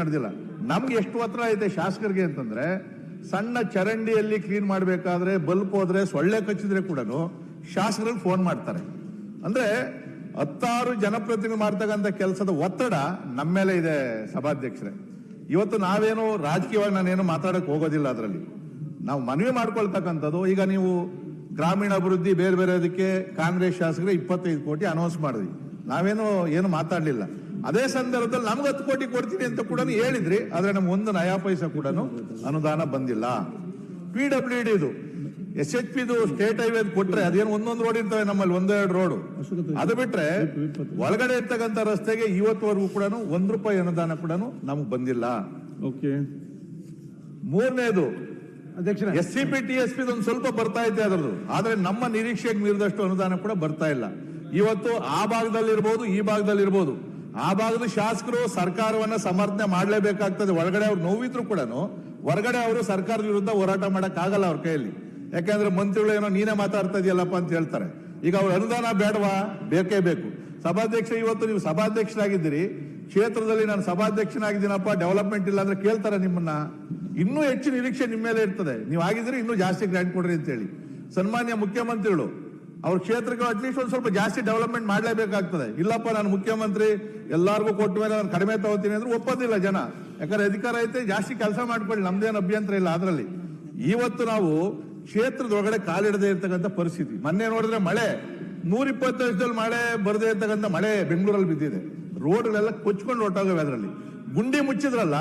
ನಡೆದಿಲ್ಲ. ನಮ್ಗೆ ಎಷ್ಟು ಹತ್ರ ಐತೆ ಶಾಸಕರಿಗೆ ಅಂತಂದ್ರೆ, ಸಣ್ಣ ಚರಂಡಿಯಲ್ಲಿ ಕ್ಲೀನ್ ಮಾಡಬೇಕಾದ್ರೆ ಬಲ್ಪ್ ಹೋದ್ರೆ ಸೊಳ್ಳೆ ಕಚ್ಚಿದ್ರೆ ಕೂಡ ಶಾಸಕರಿಗೆ ಫೋನ್ ಮಾಡ್ತಾರೆ. ಅಂದ್ರೆ ಹತ್ತಾರು ಜನಪ್ರತಿನಿಧಿ ಮಾಡ್ತಕ್ಕಂಥ ಕೆಲಸದ ಒತ್ತಡ ನಮ್ಮ ಮೇಲೆ ಇದೆ ಸಭಾಧ್ಯಕ್ಷರೇ. ಇವತ್ತು ನಾವೇನು ರಾಜಕೀಯವಾಗಿ ನಾನೇನು ಮಾತಾಡಕ್ಕೆ ಹೋಗೋದಿಲ್ಲ ಅದರಲ್ಲಿ. ನಾವು ಮನವಿ ಮಾಡ್ಕೊಳ್ತಕ್ಕಂಥದ್ದು, ಈಗ ನೀವು ಗ್ರಾಮೀಣ ಅಭಿವೃದ್ಧಿ ಬೇರೆ ಬೇರೆ ಅದಕ್ಕೆ ಕಾಂಗ್ರೆಸ್ ಶಾಸಕರು ಇಪ್ಪತ್ತೈದು ಕೋಟಿ ಅನೌನ್ಸ್ ಮಾಡಿದ್ವಿ. ನಾವೇನು ಏನು ಮಾತಾಡ್ಲಿಲ್ಲ. ಅದೇ ಸಂದರ್ಭದಲ್ಲಿ ನಮ್ಗೆ ಹತ್ತು ಕೋಟಿ ಕೊಡ್ತೀನಿ ಅಂತ ಕೂಡ ಹೇಳಿದ್ರಿ ಆದ್ರೆ ನಮ್ಗೆ ಒಂದು ನಯಾ ಪೈಸ ಕೂಡ ಅನುದಾನ ಬಂದಿಲ್ಲ. ಪಿ ಡಬ್ಲ್ಯೂ ಡಿ ಇದು. S H P state highway ಕೊಟ್ರೆ ಅದೇನು ಒಂದೊಂದು ರೋಡ್ ಇರ್ತವೆ ನಮ್ಮಲ್ಲಿ ಒಂದೆರಡು ರೋಡ್ ಅದು ಬಿಟ್ರೆ ಒಳಗಡೆ ಇರ್ತಕ್ಕಂಥ ರಸ್ತೆಗೆ ಇವತ್ತುವರೆಗೂ ಕೂಡ ಒಂದು ರೂಪಾಯಿ ಅನುದಾನ ಕೂಡ ನಮ್ಗೆ ಬಂದಿಲ್ಲ. ಓಕೆ ಮೂರನೇದು S C P T S P ಒಂದು ಸ್ವಲ್ಪ ಬರ್ತಾ ಇದೆ ಅದರದ್ದು. ಆದ್ರೆ ನಮ್ಮ ನಿರೀಕ್ಷೆಗೆ ಮೀರಿದಷ್ಟು ಅನುದಾನ ಕೂಡ ಬರ್ತಾ ಇಲ್ಲ. ಇವತ್ತು ಆ ಭಾಗದಲ್ಲಿ ಇರ್ಬೋದು ಈ ಭಾಗದಲ್ಲಿ ಇರ್ಬೋದು ಆ ಭಾಗದ ಶಾಸಕರು ಸರ್ಕಾರವನ್ನ ಸಮರ್ಥನೆ ಮಾಡಲೇಬೇಕಾಗ್ತದೆ. ಒಳಗಡೆ ಅವ್ರು ನೋವಿದ್ರು ಕೂಡ ಹೊರಗಡೆ ಅವರು ಸರ್ಕಾರದ ವಿರುದ್ಧ ಹೋರಾಟ ಆಗಲ್ಲ ಅವ್ರ ಕೈಯಲ್ಲಿ. ಯಾಕಂದ್ರೆ ಮಂತ್ರಿಗಳು ಏನೋ ನೀನೇ ಮಾತಾಡ್ತಾ ಇದೆಯಲ್ಲಪ್ಪ ಅಂತ ಹೇಳ್ತಾರೆ. ಈಗ ಅವ್ರ ಅನುದಾನ ಬೇಡವಾ? ಬೇಕೇ ಬೇಕು. ಸಭಾಧ್ಯಕ್ಷ, ಇವತ್ತು ನೀವು ಸಭಾಧ್ಯಕ್ಷರಾಗಿದ್ದೀರಿ. ಕ್ಷೇತ್ರದಲ್ಲಿ ನಾನು ಸಭಾಧ್ಯಕ್ಷನಾಗಿದ್ದೀನಪ್ಪ, ಡೆವಲಪ್ಮೆಂಟ್ ಇಲ್ಲ ಅಂದ್ರೆ ಕೇಳ್ತಾರೆ ನಿಮ್ಮನ್ನ. ಇನ್ನೂ ಹೆಚ್ಚು ನಿರೀಕ್ಷೆ ನಿಮ್ಮ ಮೇಲೆ ಇರ್ತದೆ. ನೀವು ಆಗಿದ್ರೆ ಇನ್ನೂ ಜಾಸ್ತಿ ಗ್ರಾಂಟ್ ಕೊಡ್ರಿ ಅಂತ ಹೇಳಿ ಸನ್ಮಾನ್ಯ ಮುಖ್ಯಮಂತ್ರಿಗಳು ಅವ್ರ ಕ್ಷೇತ್ರಕ್ಕೆ ಅಟ್ಲೀಸ್ಟ್ ಒಂದು ಸ್ವಲ್ಪ ಜಾಸ್ತಿ ಡೆವಲಪ್ಮೆಂಟ್ ಮಾಡಲೇಬೇಕಾಗ್ತದೆ. ಇಲ್ಲಪ್ಪ, ನಾನು ಮುಖ್ಯಮಂತ್ರಿ, ಎಲ್ಲಾರ್ಗೂ ಕೊಟ್ಟ ಮೇಲೆ ನಾನು ಕಡಿಮೆ ತಗೋತೀನಿ ಅಂದ್ರೆ ಒಪ್ಪೋದಿಲ್ಲ ಜನ. ಯಾಕಂದ್ರೆ ಅಧಿಕಾರ ಐತೆ, ಜಾಸ್ತಿ ಕೆಲಸ ಮಾಡ್ಕೊಳ್ಳಿ, ನಮ್ದೇನು ಅಭ್ಯಂತರ ಇಲ್ಲ ಅದರಲ್ಲಿ. ಇವತ್ತು ನಾವು ಕ್ಷೇತ್ರದೊಳಗಡೆ ಕಾಲಿಡದೇ ಇರ್ತಕ್ಕಂಥ ಪರಿಸ್ಥಿತಿ. ಮೊನ್ನೆ ನೋಡಿದ್ರೆ ಮಳೆ ನೂರ ಇಪ್ಪತ್ತು ವರ್ಷದಲ್ಲಿ ಮಳೆ ಬರದೇ ಇರ್ತಕ್ಕಂಥ ಮಳೆ ಬೆಂಗಳೂರಲ್ಲಿ ಬಿದ್ದಿದೆ. ರೋಡ್ಗಳೆಲ್ಲ ಕೊಚ್ಕೊಂಡು ಹೊಟ್ಟೋಗವೆ ಅದರಲ್ಲಿ. ಗುಂಡಿ ಮುಚ್ಚಿದ್ರಲ್ಲ,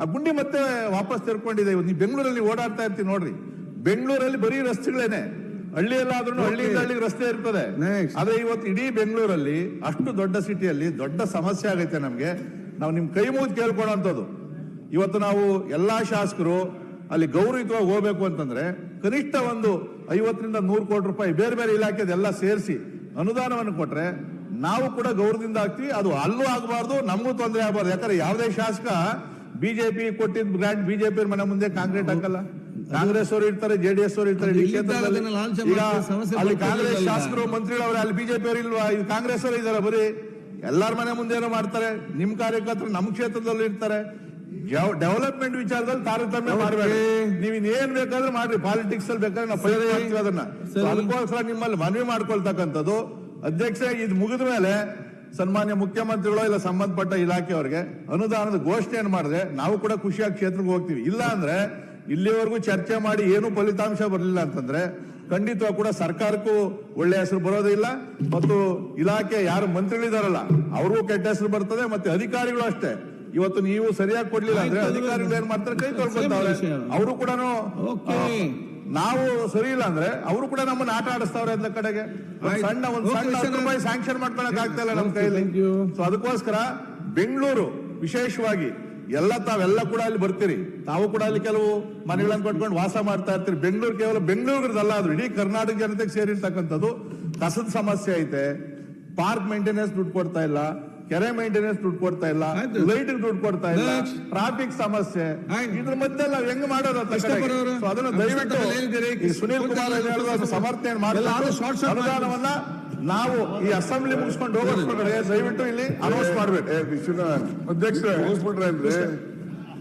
ಆ ಗುಂಡಿ ಮತ್ತೆ ವಾಪಸ್ ತೆರ್ಕೊಂಡಿದೆ. ಇವತ್ತು ನೀವು ಬೆಂಗಳೂರಲ್ಲಿ ಓಡಾಡ್ತಾ ಇರ್ತೀವಿ ನೋಡ್ರಿ. ಬೆಂಗಳೂರಲ್ಲಿ ಬರೀ ರಸ್ತೆಗಳೇನೆ. ಹಳ್ಳಿಯಲ್ಲಾದ್ರೂ ಹಳ್ಳಿಯಿಂದ ಹಳ್ಳಿಗೆ ರಸ್ತೆ ಇರ್ತದೆ. ಆದ್ರೆ ಇವತ್ತು ಇಡೀ ಬೆಂಗಳೂರಲ್ಲಿ ಅಷ್ಟು ದೊಡ್ಡ ಸಿಟಿಯಲ್ಲಿ ದೊಡ್ಡ ಸಮಸ್ಯೆ ಆಗೈತೆ ನಮ್ಗೆ. ನಾವು ನಿಮ್ ಕೈ ಮುಗಿದು ಕೇಳ್ಕೊಳ್ಳೋಂಥದ್ದು ಇವತ್ತು ನಾವು ಎಲ್ಲಾ ಶಾಸಕರು ಅಲ್ಲಿ ಗೌರವಿತವಾಗಿ ಹೋಗ್ಬೇಕು ಅಂತಂದ್ರೆ ಕನಿಷ್ಠ ಒಂದು ಐವತ್ತರಿಂದ ನೂರು ಕೋಟಿ ರೂಪಾಯಿ ಬೇರೆ ಬೇರೆ ಇಲಾಖೆದೆಲ್ಲ ಸೇರಿಸಿ ಅನುದಾನವನ್ನು ಕೊಟ್ರೆ ನಾವು ಕೂಡ ಗೌರವದಿಂದ ಆಗ್ತೀವಿ. ಅದು ಅಲ್ಲೂ ಆಗಬಾರ್ದು ನಮಗೂ ತೊಂದರೆ ಆಗಬಾರ್ದು. ಯಾಕಂದ್ರೆ ಯಾವುದೇ ಶಾಸಕ ಬಿಜೆಪಿ ಕೊಟ್ಟಿದ್ದ ಗ್ರಾಂಟ್ ಬಿಜೆಪಿ ಮನೆ ಮುಂದೆ ಕಾಂಕ್ರೀಟ್ ಹಾಕಲ್ಲ. ಕಾಂಗ್ರೆಸ್ ಅವರು ಇರ್ತಾರೆ ಜೆಡಿಎಸ್ ಅವರು ಇರ್ತಾರೆ ಅಲ್ಲಿ ಕಾಂಗ್ರೆಸ್ ಶಾಸಕರು ಮಂತ್ರಿಗಳವ್ರೆ ಅಲ್ಲಿ ಬಿಜೆಪಿ ಅವರು ಇಲ್ವಾ? ಇದು ಕಾಂಗ್ರೆಸ್ ಅವರು ಇದಾರೆ ಬರೀ ಎಲ್ಲಾರ ಮನೆ ಮುಂದೆ ಏನೋ ಮಾಡ್ತಾರೆ ನಿಮ್ ಕಾರ್ಯಕರ್ತರು ನಮ್ ಕ್ಷೇತ್ರದಲ್ಲಿ ಇರ್ತಾರೆ. ಡೆವಲಪ್ಮೆಂಟ್ ವಿಚಾರದಲ್ಲಿ ತಾರತಮ್ಯ ಮಾಡಬೇಡಿ. ನೀವು ಇನ್ನೇನ್ ಬೇಕಾದ್ರೂ ಮಾಡ್ರಿ ಪಾಲಿಟಿಕ್ಸ್ ಅಲ್ಲಿ ಬೇಕಾದ್ರೆ ನಾವು ಮಾಡ್ತೀವಿ ಅದನ್ನ. ಅದಕ್ಕೋಸ್ಕರ ನಿಮ್ಮಲ್ಲಿ ಮನವಿ ಮಾಡ್ಕೊಳ್ತಕ್ಕಂಥದ್ದು ಅಧ್ಯಕ್ಷ ಇದು ಮುಗಿದ ಮೇಲೆ ಸನ್ಮಾನ್ಯ ಮುಖ್ಯಮಂತ್ರಿಗಳು ಇಲ್ಲ ಸಂಬಂಧಪಟ್ಟ ಇಲಾಖೆಯವರಿಗೆ ಅನುದಾನದ ಘೋಷಣೆಯನ್ನು ಮಾಡಿದ್ರೆ ನಾವು ಕೂಡ ಖುಷಿಯಾಗಿ ಕ್ಷೇತ್ರಕ್ಕೆ ಹೋಗ್ತೀವಿ. ಇಲ್ಲ ಅಂದ್ರೆ ಇಲ್ಲಿವರೆಗೂ ಚರ್ಚೆ ಮಾಡಿ ಏನು ಫಲಿತಾಂಶ ಬರಲಿಲ್ಲ ಅಂತಂದ್ರೆ ಖಂಡಿತವಾಗಿ ಕೂಡ ಸರ್ಕಾರಕ್ಕೂ ಒಳ್ಳೆ ಹೆಸರು ಬರೋದಿಲ್ಲ ಮತ್ತು ಇಲಾಖೆ ಯಾರು ಮಂತ್ರಿಗಳಿದಾರಲ್ಲ ಅವ್ರಿಗೂ ಕೆಟ್ಟ ಹೆಸರು ಬರ್ತದೆ ಮತ್ತೆ ಅಧಿಕಾರಿಗಳು ಅಷ್ಟೇ ಇವತ್ತು ನೀವು ಸರಿಯಾಗಿ ಕೊಡ್ಲಿಲ್ಲ ಅಂದ್ರೆ ಅಧಿಕಾರಿಗಳು ಏನ್ ಮಾಡ್ತಾರೆ ಕೈ ತೊಳ್ಕೊಳ್ತಾವ್ರೆ ವಿಷಯ. ಅವರು ಕೂಡ. ನಾವು ಸರಿ ಇಲ್ಲ ಅಂದ್ರೆ ಅವರು ಕೂಡ ನಮ್ಮನ್ನ ಆಟ ಆಡಿಸ್ತಾವ್ರೆ ಅಂತ ಕಡೆಗೆ. ಸಣ್ಣ ಒಂದು ಸಣ್ಣ. ರೂಪಾಯಿ ಸ್ಯಾಂಕ್ಷನ್ ಮಾಡ್ಕೊಳಕ್ ಆಗ್ತಾ ಇಲ್ಲ ನಮ್ಮ ಕೈಯಲ್ಲಿ. ಸೊ ಅದಕ್ಕೋಸ್ಕರ ಬೆಂಗಳೂರು ವಿಶೇಷವಾಗಿ ಎಲ್ಲ ತಾವೆಲ್ಲ ಕೂಡ ಅಲ್ಲಿ ಬರ್ತೀರಿ. ತಾವು ಕೂಡ ಅಲ್ಲಿ ಕೆಲವು ಮನೆಗಳನ್ನು ಕಟ್ಕೊಂಡು ವಾಸ ಮಾಡ್ತಾ ಇರ್ತೀರಿ. ಬೆಂಗಳೂರು ಕೇವಲ ಬೆಂಗಳೂರಿನದಲ್ಲ ಅದು ಇಡೀ ಕರ್ನಾಟಕ ಜನತೆಗೆ ಸೇರಿರ್ತಕ್ಕಂಥದ್ದು ಕಸದ ಸಮಸ್ಯೆ ಐತೆ. ಪಾರ್ಕ್ ಮೇಂಟೆನೆನ್ಸ್ ದುಡ್ಡು ಕೊಡ್ತಾ ಇಲ್ಲ. ಕೆರೆ ಮೇಂಟೆನೆನ್ಸ್ ದುಡ್ಡು ಕೊಡ್ತಾ ಇಲ್ಲ. ಲೈಟ್ ದುಡ್ಡು ಕೊಡ್ತಾ ಇಲ್ಲ. ಟ್ರಾಫಿಕ್ ಸಮಸ್ಯೆ. ಇದ್ರ ಮಧ್ಯೆ ನಾವು ಹೆಂಗ್ ಮಾಡೋದು ಅದನ್ನ ದಯವಿಟ್ಟು ಸುನೀಲ್ ಕುಮಾರ್ ಸಮರ್ಥನೆ short ಅನುದಾನವನ್ನ ನಾವು ಈ ಅಸೆಂಬ್ಲಿ ಮುಗಿಸ್ಕೊಂಡು ಹೋಗೋದ್ರೆ ದಯವಿಟ್ಟು ಇಲ್ಲಿ ಅನೌನ್ಸ್ ಮಾಡ್ಬೇಕು ಅಧ್ಯಕ್ಷ ಮುಗಿಸ್ಬಿಟ್ರೆ ಅಂದ್ರೆ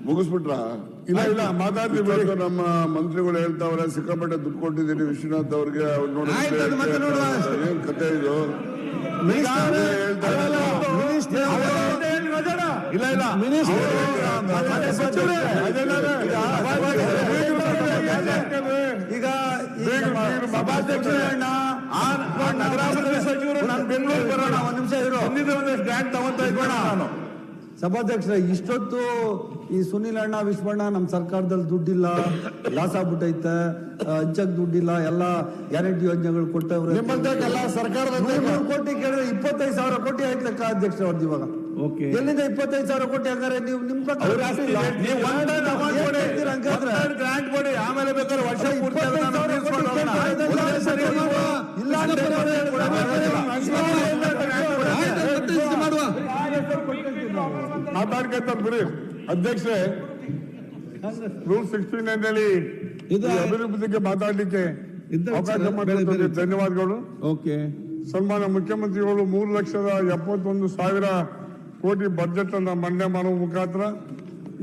ಮುಗಿಸ್ಬಿಟ್ರ ಇಲ್ಲ, ಇಲ್ಲ, ಮಾತಾಡ್ತೀವಿ ನಮ್ಮ ಮಂತ್ರಿಗಳು ಹೇಳ್ತಾವ್ರೆ ಸಿಕ್ಕಾಪಟ್ಟೆ ದುಡ್ಡು ಕೊಟ್ಟಿದ್ದೀನಿ ವಿಶ್ವನಾಥ್ ಅವ್ರಿಗೆ ಅವ್ರು ನೋಡಿ. ಏನ್ ಕತೆ ಇದು? ಇಲ್ಲ ಇಲ್ಲ. ಈಗ ಈಗ ನಗರಾಭಿವೃದ್ಧಿ ಸಚಿವರು ನಾನು ಬೆಂಗಳೂರು ಬರೋಣ ಒಂದ್ ನಿಮಿಷ ಇರೋ. ಬಂದಿದ್ದೆ ಒಂದಷ್ಟು ಗ್ರಾಂಟ್ ತಗೊಂತ ನಾನು. ಸಭಾಧ್ಯಕ್ಷರ ಇಷ್ಟೊತ್ತು ಈ ಸುನಿಲ್ ಅಣ್ಣ ವಿಶ್ವಣ್ಣ ನಮ್ಮ ಸರ್ಕಾರದಲ್ಲಿ ದುಡ್ಡಿಲ್ಲ ಲಾಸ್ ಆಗ್ಬಿಟ್ಟೈತೆ ಹಂಚಕ್ ದುಡ್ಡಿಲ್ಲ ಎಲ್ಲ ಗ್ಯಾರಂಟಿ ಯೋಜನೆಗಳು ಕೊಟ್ಟವ್ರೆ. ಸರ್ಕಾರದ ಕೋಟಿ ಕೇಳಿದ್ರೆ ಇಪ್ಪತ್ತೈದು ಸಾವಿರ ಕೋಟಿ ಆಯ್ತು ಲೆಕ್ಕ ಅಧ್ಯಕ್ಷ ಅವ್ರದ್ದು ಇವಾಗ ಎಲ್ಲಿಂದ ಇಪ್ಪತ್ತೈದು ಸಾವಿರ ಕೋಟಿ ಹಂಗಾರೆ ನೀವು ನಿಮ್ grant ಕೊಡಿ. ಆಮೇಲೆ ಬೇಕಾದ್ರೆ ವರ್ಷ ಮಾತಾಡ್ಕೊಂತ ಬಿಡಿ ಅಧ್ಯಕ್ಷರೇ ರೂಲ್ ಸಿಕ್ಸ್ಟೀನ್ನಲ್ಲಿ ಇದು ಈ ಅಭಿವೃದ್ಧಿ ಮಾತಾಡ್ಲಿಕ್ಕೆ ಅವಕಾಶ. ಧನ್ಯವಾದಗಳು. ಓಕೆ. ಸನ್ಮಾನ್ಯ ಮುಖ್ಯಮಂತ್ರಿಗಳು ಮೂರು ಲಕ್ಷದ ಎಪ್ಪತ್ತೊಂದು ಸಾವಿರ ಕೋಟಿ ಬಜೆಟ್ ಅನ್ನ ಮಂಡ್ಯ ಮಾಡುವ ಮುಖಾಂತರ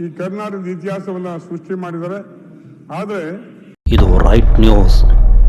ಈ ಕರ್ನಾಟಕದ ಇತಿಹಾಸವನ್ನ ಸೃಷ್ಟಿ ಮಾಡಿದ್ದಾರೆ. ಆದರೆ ಇದು ರೈಟ್ ನ್ಯೂಸ್